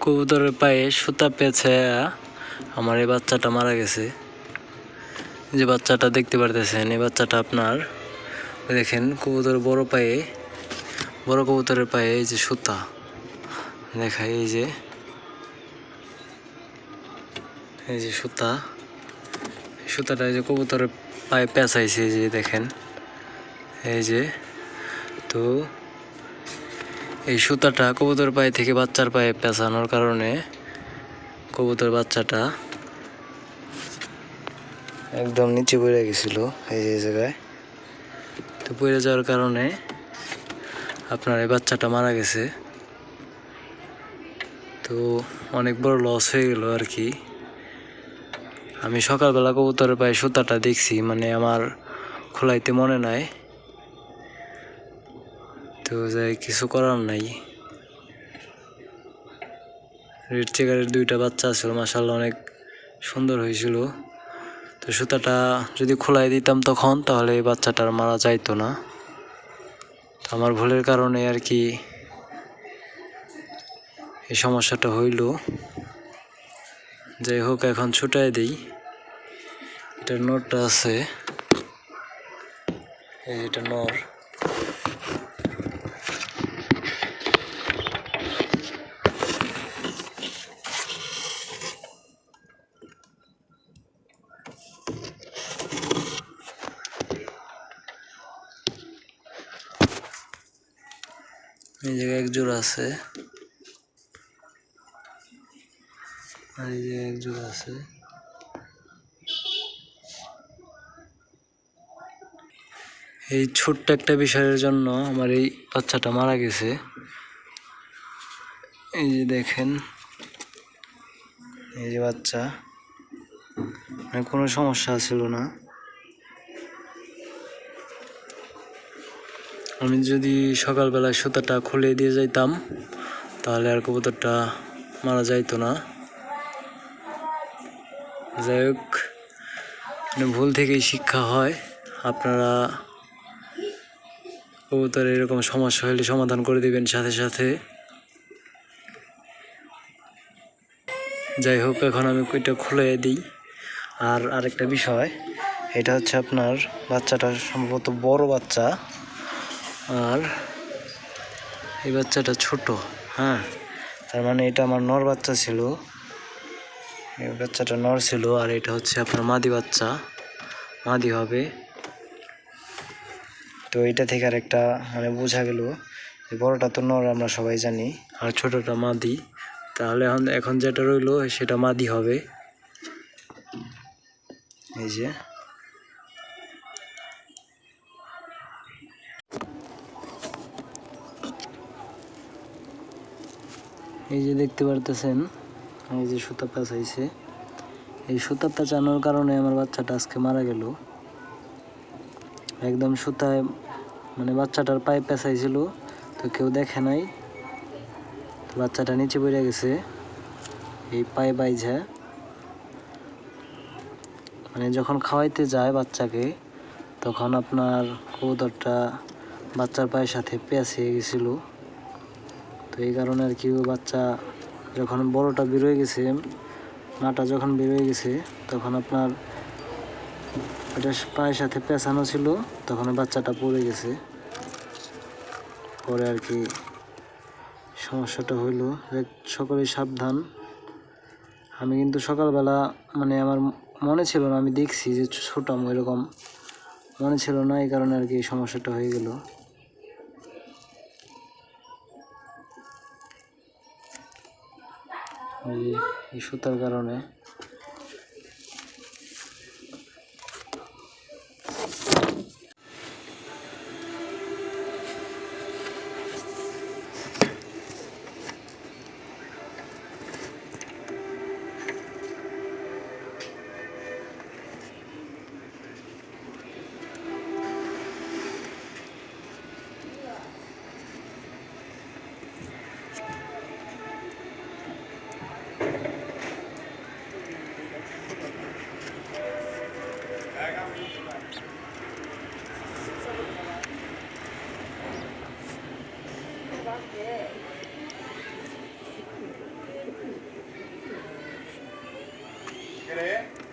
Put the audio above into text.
কবুতরের পায়ে সুতা পেঁচে আমার এই বাচ্চাটা মারা গেছে। যে বাচ্চাটা দেখতে পারতেছেন, এই বাচ্চাটা আপনার, দেখেন কবুতর বড় পায়ে, বড় কবুতরের পায়ে এই যে সুতা। দেখায় এই যে এই যে সুতা। সুতাটা এই যে কবুতরের পায়ে পেঁচাইছে, এই যে দেখেন। এই যে, তো এই সুতাটা কবুতর পায়ে থেকে বাচ্চার পায়ে পেঁচানোর কারণে কবুতর বাচ্চাটা একদম নিচে পড়ে গেছিল এই যে জায়গায়। তো পড়ে যাওয়ার কারণে আপনার এই বাচ্চাটা মারা গেছে। তো অনেক বড় লস হয়ে গেল আর কি। আমি সকালবেলা কবুতরের পায়ে সুতাটা দেখছি মানে আমার খোলাইতে মনে নাই। তো যাই কিছু করার নাই। রেড চেকারের দুইটা বাচ্চা ছিল মাসাল্লাহ অনেক সুন্দর হয়েছিল। তো সুতাটা যদি খোলাই দিতাম তখন, তাহলে এই বাচ্চাটার মারা যাইতো না। তো আমার ভুলের কারণে আর কি এই সমস্যাটা হইল। যাই হোক, এখন ছুটাই দিই। এটার নরটা আছে। এই এটা নর। এই জায়গায় এক জোড়া আছে। আর এই জায়গায় এক জোড়া আছে। এই ছোট্ট একটা বিষয়ের জন্য আমার এই বাচ্চাটা মারা গেছে। এই যে দেখেন, এই যে বাচ্চা। মানে কোনো সমস্যা ছিল না। আমি যদি সকালবেলা সুতাটা খুলে দিয়ে যাইতাম, তাহলে আর কবুতরটা মারা যাইতো না। যাই হোক মানে ভুল থেকেই শিক্ষা হয়। আপনারা কবুতর এরকম সমস্যা হলে সমাধান করে দিবেন সাথে সাথে। যাই হোক, এখন আমি এটা খুলে দিই। আর আরেকটা বিষয়, এটা হচ্ছে আপনার বাচ্চাটা সম্ভবত বড় বাচ্চা। আর এই বাচ্চাটা ছোট হ্যাঁ? তার মানে এটা আমার নর বাচ্চা ছিল। এই বাচ্চাটা নর ছিল আর এটা হচ্ছে আপনার মাদি বাচ্চা। মাদি হবে। তো এটা থেকে আর একটা মানে বোঝা গেল যে বড়টা তো নর আমরা সবাই জানি, আর ছোটটা মাদি। তাহলে এখন এখন যেটা রইল, সেটা মাদি হবে। এই যে। এই যে দেখতে পারতেছেন, এই যে সুতা পেঁচাইছে। এই সুতা পেঁচানোর কারণে আমার বাচ্চাটা আজকে মারা গেল। একদম সুতায় মানে বাচ্চাটার পায়ে পেঁচাইছিল, তো কেউ দেখে নাই। বাচ্চাটা নিচে পড়ে গেছে, এই পায়ে বাইঝা। মানে যখন খাওয়াইতে যায় বাচ্চাকে, তখন আপনার কবুতরটা বাচ্চার পায়ের সাথে পেঁচিয়ে গেছিল। তো এই কারণে আর কি বাচ্চা যখন বড়টা বেরোয় গেছে মাটা যখন বেরোয় গেছে, তখন আপনার এটা পায়ের সাথে পেঁচানো ছিল, তখন বাচ্চাটা পড়ে গেছে। পরে আর কি সমস্যাটা হইল সকলেই সাবধান। আমি কিন্তু সকালবেলা মানে আমার মনে ছিল না, আমি দেখছি যে ছোটাম এরকম। মনে ছিল না, এই কারণে আর কি সমস্যাটা হয়ে গেল। এই যে এই 음. 그래?